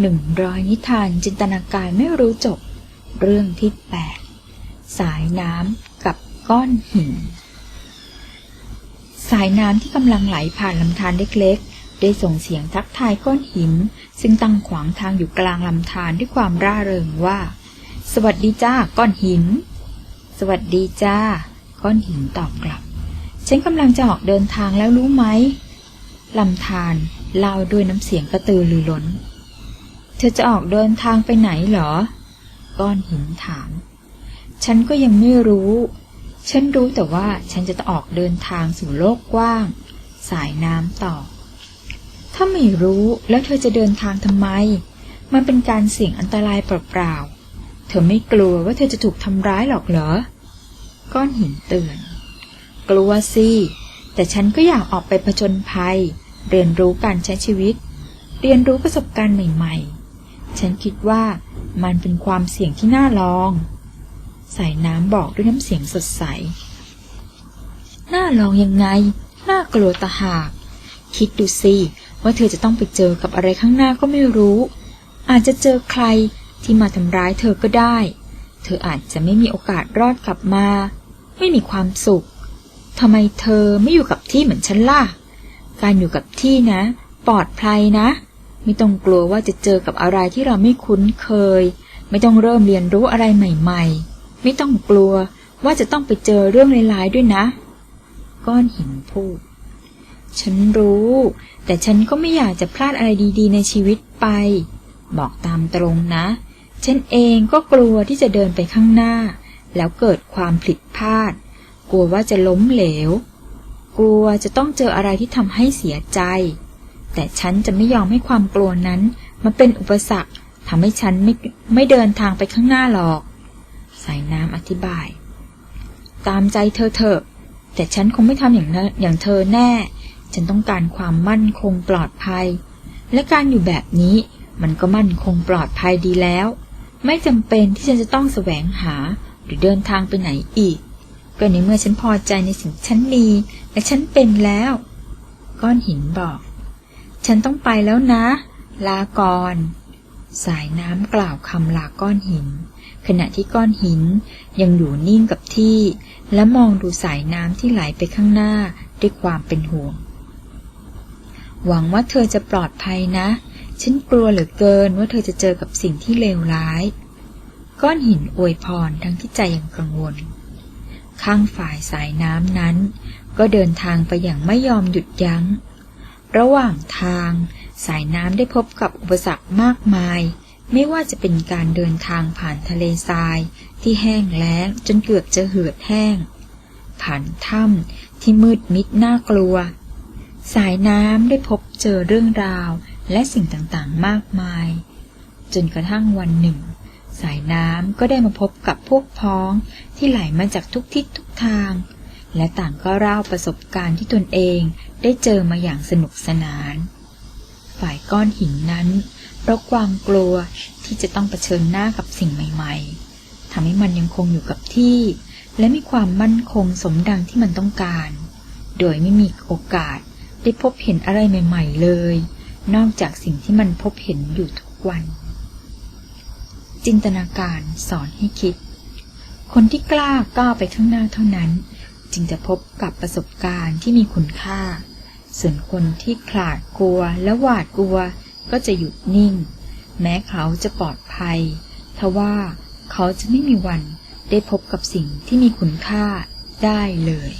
หนึ่งร้อยนิทานจินตนาการไม่รู้จบ เรื่องที่แปดสายน้ำกับก้อนหิน สายน้ำที่กำลังไหลผ่านลำธารเล็กๆ ได้ส่งเสียงทักทายก้อนหิน ซึ่งตั้งขวางทางอยู่กลางลำธารด้วยความร่าเริงว่า สวัสดีจ้าก้อนหิน สวัสดีจ้า ก้อนหินตอบกลับ ฉันกำลังจะออกเดินทางแล้วรู้ไหมลำธารเล่าด้วยน้ำเสียงกระตือรือร้น ธอจะออกเดินทางไปไหนเหรอ ก้อนหินถาม ฉันก็ยังไม่รู้ ฉันรู้แต่ว่าฉันจะต้องออกเดินทางสู่โลกกว้าง สายน้ำตอบถ้าไม่รู้แล้วเธอจะเดินทางทำไม มันเป็นการเสี่ยงอันตรายเปล่าๆ เธอไม่กลัวว่าเธอจะถูกทำร้ายหรอกเหรอ ก้อนหินเตือน กลัวสิ แต่ฉันก็อยากออกไปผจญภัย เรียนรู้การใช้ชีวิต เรียนรู้ประสบการณ์ใหม่ ๆ ฉันคิดว่ามันเป็นความเสี่ยงที่น่าลอง สายน้ำบอกด้วยน้ำเสียงสดใส น่าลองยังไง น่ากลัวตาหาก คิดดูสิว่าเธอจะต้องไปเจอกับอะไรข้างหน้าก็ไม่รู้ อาจจะเจอใครที่มาทำร้ายเธอก็ได้ เธออาจจะไม่มีโอกาสรอดกลับมา ไม่มีความสุขทำไมเธอไม่อยู่กับที่เหมือนฉันล่ะ การอยู่กับที่นะ ปลอดภัยนะ ไม่ต้องกลัวว่าจะเจอกับอะไรที่เราไม่คุ้นเคย ไม่ต้องเริ่มเรียนรู้อะไรใหม่ ๆ ไม่ต้องกลัวว่าจะต้องไปเจอเรื่องร้ายๆด้วยนะ ก้อนหินพูด ฉันรู้ แต่ฉันก็ไม่อยากจะพลาดอะไรดีๆ ในชีวิตไป บอกตามตรงนะ ฉันเองก็กลัวที่จะเดินไปข้างหน้า แล้วเกิดความผิดพลาด กลัวว่าจะล้มเหลว กลัวจะต้องเจออะไรที่ทำให้เสียใจ แต่ฉันจะไม่ยอมให้ความกลัวนั้นมาเป็นอุปสรรคทำให้ฉันไม่ไม่เดินทางไปข้างหน้าหรอก สายน้ำอธิบาย ตามใจเธอเถอะ แต่ฉันคงไม่ทำอย่างเนอย่างเธอแน่ ฉันต้องการความมั่นคงปลอดภัย และการอยู่แบบนี้มันก็มั่นคงปลอดภัยดีแล้ว ไม่จำเป็นที่ฉันจะต้องแสวงหาหรือเดินทางไปไหนอีก ก็ในเมื่อฉันพอใจในสิ่งที่ฉันมีและฉันเป็นแล้ว ก้อนหินบอก ฉันต้องไปแล้วนะ ลาก่อน สายน้ำกล่าวคำลาก้อนหิน ขณะที่ก้อนหินยังอยู่นิ่งกับที่ และมองดูสายน้ำที่ไหลไปข้างหน้าด้วยความเป็นห่วง หวังว่าเธอจะปลอดภัยนะ ฉันกลัวเหลือเกินว่าเธอจะเจอกับสิ่งที่เลวร้าย ก้อนหินอวยพรทั้งที่ใจยังกังวล ข้างฝ่ายสายน้ำนั้น ก็เดินทางไปอย่างไม่ยอมหยุดยัง้ง ระหว่างทาง สายน้ำได้พบกับอุปสรรคมากมาย ไม่ว่าจะเป็นการเดินทางผ่านทะเลทราย ที่แห้งแล้งจนเกือบจะเหือดแห้ง ผ่านถ้ำที่มืดมิดน่ากลัว สายน้ำได้พบเจอเรื่องราวและสิ่งต่างๆมากมาย จนกระทั่งวันหนึ่ง สายน้ำก็ได้มาพบกับพวกพ้องที่ไหลมาจากทุกทิศทุกทาง และต่างก็เล่าประสบการณ์ที่ตนเองได้เจอมาอย่างสนุกสนาน ฝ่ายก้อนหินนั้นเพราะความกลัวที่จะต้องเผชิญหน้ากับสิ่งใหม่ ๆทำให้มันยังคงอยู่กับที่ และมีความมั่นคงสมดังที่มันต้องการ โดยไม่มีโอกาสได้พบเห็นอะไรใหม่ ๆ เลย นอกจากสิ่งที่มันพบเห็นอยู่ทุกวัน จินตนาการสอนให้คิด คนที่กล้าก้าวไปข้างหน้าเท่านั้น จึงจะพบกับประสบการณ์ที่มีคุณค่า ส่วนคนที่ขลาดกลัวและหวาดกลัวก็จะหยุดนิ่ง แม้เขาจะปลอดภัยทว่าเขาจะไม่มีวันได้พบกับสิ่งที่มีคุณค่าได้เลย